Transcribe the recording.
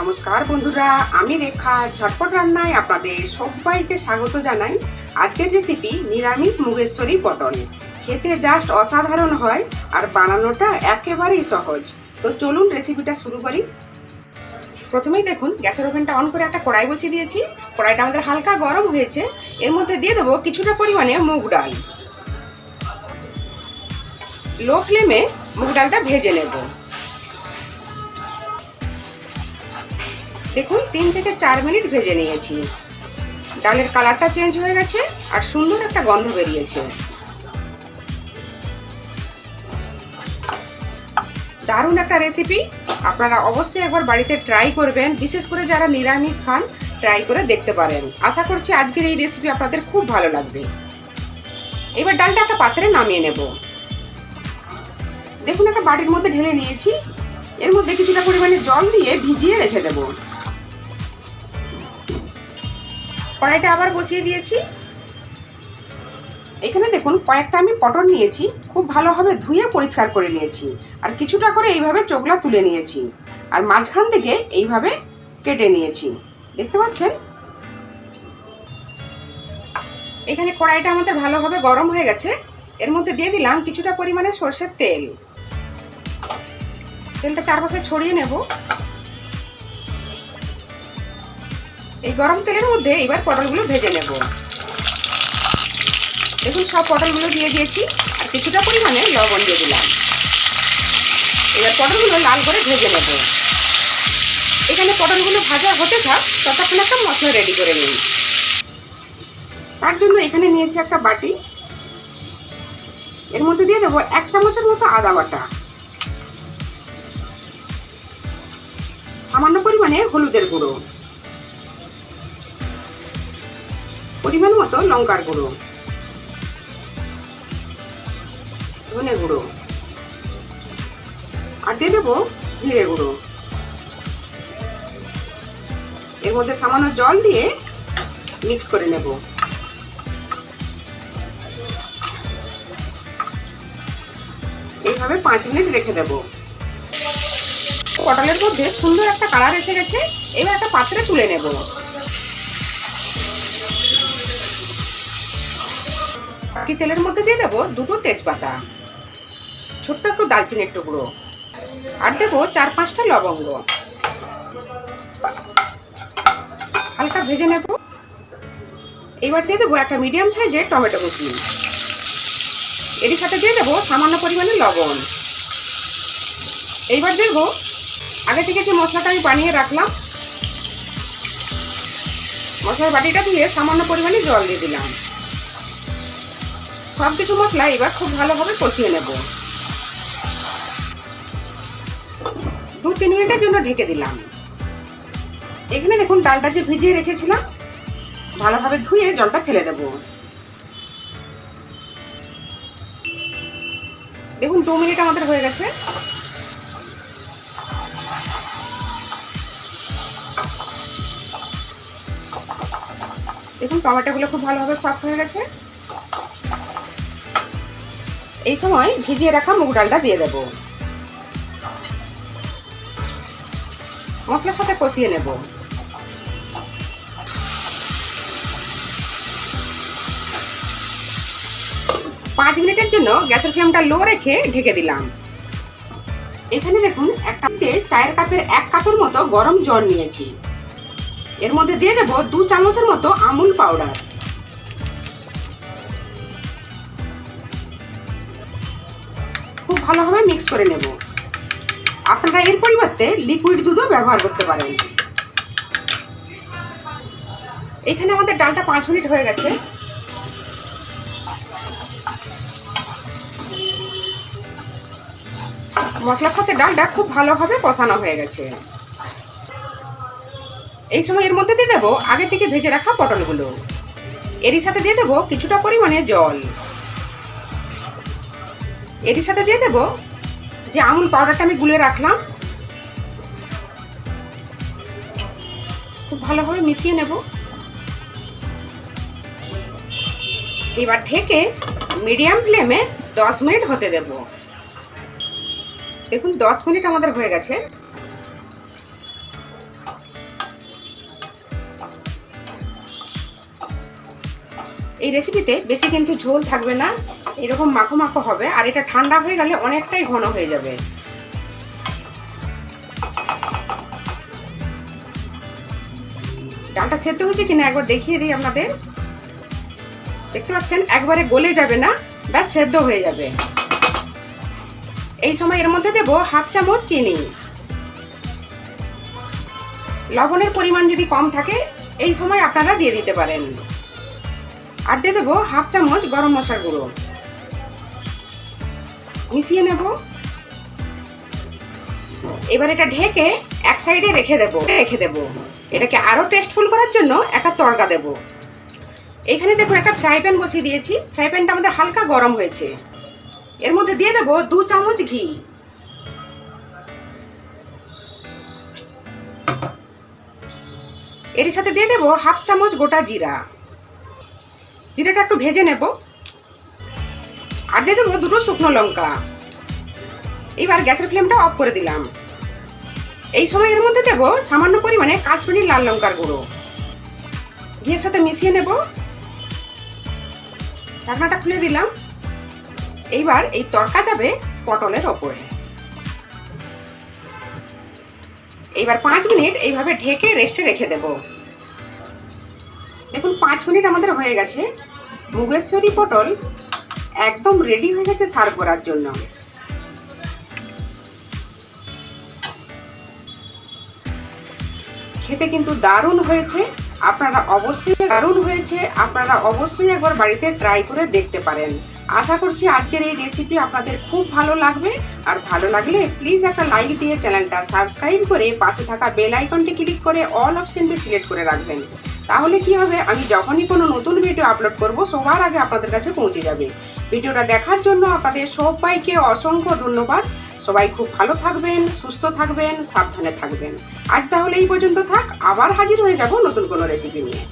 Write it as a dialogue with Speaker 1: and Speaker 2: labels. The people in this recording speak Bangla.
Speaker 1: নমস্কার বন্ধুরা, আমি রেখা। ঝটপট রান্নায় আপনাদের সবাইকে স্বাগত জানাই। আজকের রেসিপি নিরামিষ মুগেশ্বরী পটল। খেতে জাস্ট অসাধারণ হয় আর বানানোটা একেবারেই সহজ। তো চলুন রেসিপিটা শুরু করি। প্রথমেই দেখুন, গ্যাসের ওভেনটা অন করে একটা কড়াই বসিয়ে দিয়েছি। কড়াইটা আমাদের হালকা গরম হয়েছে। এর মধ্যে দিয়ে দেবো কিছুটা পরিমাণে মুগ ডাল। লো ফ্লেমে মুগ ডালটা ভেজে নেব। দেখুন, তিন থেকে চার মিনিট ভেজে নিয়েছি। ডালের কালারটা চেঞ্জ হয়ে গেছে আর সুন্দর একটা গন্ধ বেরিয়েছে। দারুণ একটা রেসিপি আপনারা অবশ্যই একবার বাড়িতে ট্রাই করবেন। বিশেষ করে যারা নিরামিষ খান ট্রাই করে দেখতে পারেন। আশা করছি আজকের এই রেসিপি আপনাদের খুব ভালো লাগবে। এবার ডালটা একটা পাত্রে নামিয়ে নেব। দেখুন, একটা বাটির মধ্যে ঢেলে নিয়েছি। এর মধ্যে কিছুটা পরিমাণে জল দিয়ে ভিজিয়ে রেখে দেবো। কড়াইটা আবার বসিয়ে দিয়েছি। এখানে দেখুন, কয়েকটা আমি পটল নিয়েছি, খুব ভালোভাবে ধুয়ে পরিষ্কার করে নিয়েছি। আর কিছুটা করে এইভাবে চোগলা তুলে নিয়েছি। আর মাঝখান থেকে এইভাবে কেটে নিয়েছি। দেখতে পাচ্ছেন? এখানে কড়াইটা আমাদের ভালোভাবে গরম হয়ে গেছে। এর মধ্যে দিয়ে দিলাম কিছুটা পরিমাণে সর্ষের তেল। তেলটা চারপাশে ছড়িয়ে নেব। এই গরম তেলের মধ্যে এবার পটলগুলো ভেজে নেব। দেখুন, সব পটলগুলো দিয়ে দিয়েছি। আর কিছুটা পরিমাণে লবণ দিয়ে দিলাম। এবার পটলগুলো লাল করে ভেজে নেব। এখানে পটলগুলো ভাজা হতে থাক, ততক্ষণ একটা মশলা রেডি করে নিই তার জন্য এখানে নিয়েছি একটা বাটি। এর মধ্যে দিয়ে দেবো এক চামচের মতো আদা বাটা। সামান্য পরিমাণে হলুদের গুঁড়ো। পরিমাণ মতো লঙ্কার গুঁড়ো। ধনে গুঁড়ো। আর দিয়ে দেবো জিরে গুঁড়ো। এর মধ্যে সামান্য জল দিয়ে মিক্স করে নেব। এইভাবে পাঁচ মিনিট রেখে দেব। পটলের মধ্যে সুন্দর একটা কালার এসে গেছে। এবার একটা পাত্রে তুলে নেব। বাকি তেলের মধ্যে দিয়ে দেবো দুটো তেজপাতা। ছোট্ট একটু দালচিনির টুকরো। আর দেবো চার পাঁচটা লবঙ্গ। হালকা ভেজে নেব। এবার দিয়ে দেবো একটা মিডিয়াম সাইজের টমেটো কুচি। এর সাথে দিয়ে দেবো সামান্য পরিমাণে লবণ। এইবার দেবো আগে থেকে যে মশলাটা আমি বানিয়ে রাখলাম, মশলার বাটিটা দিয়ে সামান্য পরিমাণে জল দিয়ে দিলাম। সব কিছু মশলা এবার খুব ভালোভাবে কষিয়ে নেব। দু, তিন মিনিটের জন্য ঢেকে দিলাম। এখানে দেখুন ডালটা যে ভিজিয়ে রেখেছিলাম, ভালোভাবে ধুয়ে জলটা ফেলে দেব। দেখুন দু মিনিট আমাদের হয়ে গেছে। দেখুন টমেটোগুলো খুব ভালোভাবে সফট হয়ে গেছে। এই সময় ভিজিয়ে রাখা মুগ ডালটা দিয়ে দেব। মশলার সাথে কষিয়ে নেব। পাঁচ মিনিটের জন্য গ্যাসের ফ্লেমটা লো রেখে ঢেকে দিলাম। এখানে দেখুন, এক একটা চায়ের কাপের এক কাপের মতো গরম জল নিয়েছি। এর মধ্যে দিয়ে দেবো দু চামচের মতো আমুল পাউডার। ভালোভাবে মিক্স করে নেব। আপনারা এর পরিবর্তে লিকুইড দুধও ব্যবহার করতে পারেন। এখানে আমাদের ডালটা পাঁচ মিনিট হয়ে গেছে। মশলার সাথে ডালটা খুব ভালোভাবে কষানো হয়ে গেছে। এই সময় এর মধ্যে দিয়ে দেবো আগে থেকে ভেজে রাখা পটলগুলো। এরই সাথে দিয়ে দেবো কিছুটা পরিমাণে জল। এটির সাথে দিয়ে দেবো যে আমুল পাউডারটা আমি গুলে রাখলাম। খুব ভালোভাবে মিশিয়ে নেব। এবার ঢেকে মিডিয়াম ফ্লেমে দশ মিনিট হতে দেব। দেখুন, দশ মিনিট আমাদের হয়ে গেছে। এই রেসিপিতে বেশি কিন্তু ঝোল থাকবে না, এরকম মাখো মাখো হবে, আর এটা ঠান্ডা হয়ে গেলে অনেকটাই ঘন হয়ে যাবে। ডালটা সেদ্ধ হয়েছে কিনা একবার দেখিয়ে দিই আপনাদের। দেখতে পাচ্ছেন, একবারে গলে যাবে না, ব্যাস সেদ্ধ হয়ে যাবে। এই সময় এর মধ্যে দেব হাফ চামচ চিনি। লবণের পরিমাণ যদি কম থাকে, এই সময় আপনারা দিয়ে দিতে পারেন। আর দিয়ে দেবো হাফ চামচ গরম মশলার গুঁড়ো। মিশিয়ে নেব। এবার এটা ঢেকে এক সাইডে রেখে দেব রেখে দেব। এটাকে আরও টেস্টফুল করার জন্য একটা তড়কা দেব। এখানে দেখুন একটা ফ্রাই প্যান বসিয়ে দিয়েছি। ফ্রাই প্যানটা আমাদের হালকা গরম হয়েছে। এর মধ্যে দিয়ে দেব দু চামচ ঘি। এর সাথে দিয়ে দেবো হাফ চামচ গোটা জিরা। জিরাটা একটু ভেজে নেব। আর দিয়ে দেবো দুটো শুকনো লঙ্কা। এবার গ্যাসের ফ্লেমটা অফ করে দিলাম। এই সময় এর মধ্যে দেবো সামান্য পরিমাণে কাশ্মীরি লাল লঙ্কার গুঁড়ো। ঘিয়ের সাথে মিশিয়ে নেব। ঢাকনাটা খুলে দিলাম। এইবার এই তরকা যাবে পটলের ওপরে। এইবার পাঁচ মিনিট এইভাবে ঢেকে রেস্টে রেখে দেব। দেখুন, পাঁচ মিনিট আমাদের হয়ে গেছে। মুগেশ্বরী পটল একদম রেডি হয়ে গেছে সার্ভ করার জন্য। খেতে কিন্তু দারুণ হয়েছে। আপনারা অবশ্যই দারুণ হয়েছে। আপনারা অবশ্যই একবার বাড়িতে ট্রাই করে দেখতে পারেন। আশা করছি আজকের এই রেসিপি আপনাদের খুব ভালো লাগবে। আর ভালো লাগলে প্লিজ একটা লাইক দিয়ে চ্যানেলটা সাবস্ক্রাইব করে পাশে থাকা বেল আইকনটি ক্লিক করে অল অপশনটি সিলেক্ট করে রাখবেন। তাহলে কি হবে? আমি যখনই কোনো নতুন ভিডিও আপলোড করব, সবার আগে আপনাদের কাছে পৌঁছে যাবে। ভিডিওটা দেখার জন্য আপনাদের সবাইকে অসংখ্য ধন্যবাদ। সবাই খুব ভালো থাকবেন, সুস্থ থাকবেন, সাবধানে থাকবেন। আজ তাহলে এই পর্যন্ত থাক। আবার হাজির হয়ে যাব নতুন কোনো রেসিপি নিয়ে।